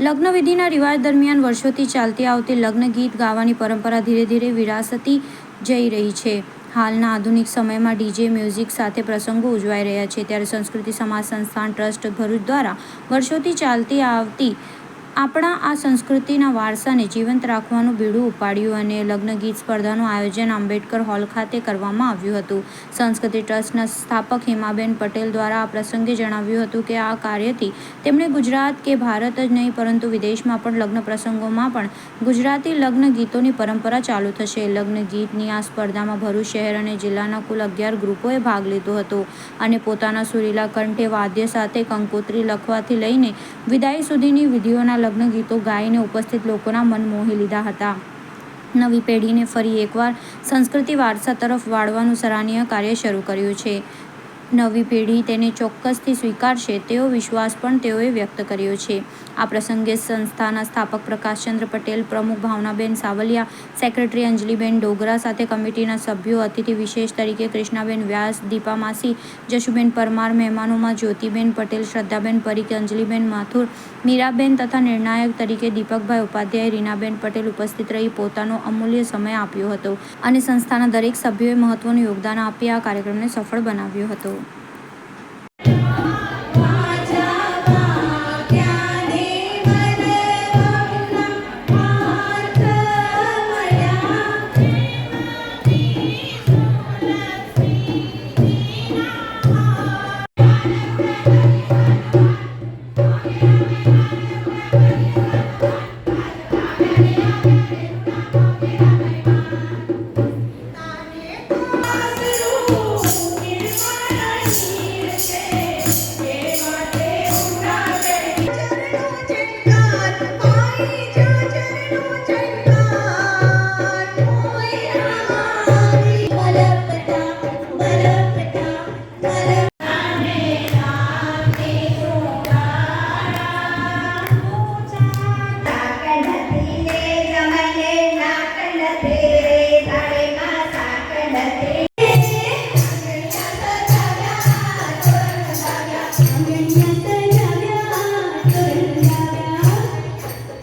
લગ્નવિધિના રિવાજ દરમિયાન વર્ષોથી ચાલતી આવતી લગ્ન ગીત ગાવાની પરંપરા ધીરે ધીરે વિરાસતી જઈ રહી છે. હાલના આધુનિક સમયમાં ડીજે મ્યુઝિક સાથે પ્રસંગો ઉજવાઈ રહ્યા છે. ત્યારે સંસ્કૃતિ સમાજ સંસ્થાન ટ્રસ્ટ ભરૂચ દ્વારા વર્ષોથી ચાલતી આવતી આપણા આ સંસ્કૃતિના વારસાને જીવંત રાખવાનું બીડું ઉપાડ્યું અને લગ્ન ગીત સ્પર્ધાનું આયોજન આંબેડકર હોલ ખાતે કરવામાં આવ્યું હતું. સંસ્કૃતિ ટ્રસ્ટના સ્થાપક હિમાબેન પટેલ દ્વારા આ પ્રસંગે જણાવ્યું હતું કે આ કાર્યથી તેમણે ગુજરાત કે ભારત જ નહીં, પરંતુ વિદેશમાં પણ લગ્ન પ્રસંગોમાં પણ ગુજરાતી લગ્ન ગીતોની પરંપરા ચાલુ થશે. લગ્ન ગીતની આ સ્પર્ધામાં ભરૂચ શહેર અને જિલ્લાના કુલ અગિયાર ગ્રુપોએ ભાગ લીધો હતો અને પોતાના સુરીલા કંઠે વાદ્ય સાથે કંકોત્રી લખવાથી લઈને વિદાય સુધીની વિધિઓના લગ્ન ગીતો ગાઈને ઉપસ્થિત લોકોના મન મોહી લીધા હતા. નવી પેઢીને ફરી એકવાર સંસ્કૃતિ વારસા તરફ વાળવાનું સરાહનીય કાર્ય શરૂ કર્યું છે. નવી પેઢી તેને ચોક્કસથી સ્વીકારશે તેવો વિશ્વાસ પણ તેઓએ વ્યક્ત કર્યો છે. આ પ્રસંગે સંસ્થાના સ્થાપક પ્રકાશચંદ્ર પટેલ, પ્રમુખ ભાવનાબેન સાવલિયા, સેક્રેટરી અંજલિબેન ડોગરા સાથે કમિટીના સભ્યો, અતિથિ વિશેષ તરીકે કૃષ્ણાબેન વ્યાસ, દીપા માસી, જશુબેન પરમાર, મહેમાનોમાં જ્યોતિબેન પટેલ, શ્રદ્ધાબેન પરીખ, અંજલિબેન માથુર, મીરાબેન તથા નિર્ણાયક તરીકે દીપકભાઈ ઉપાધ્યાય, રીનાબેન પટેલ ઉપસ્થિત રહી પોતાનો અમૂલ્ય સમય આપ્યો હતો અને સંસ્થાના દરેક સભ્યોએ મહત્વનું યોગદાન આપી આ કાર્યક્રમને સફળ બનાવ્યો હતો.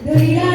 realidad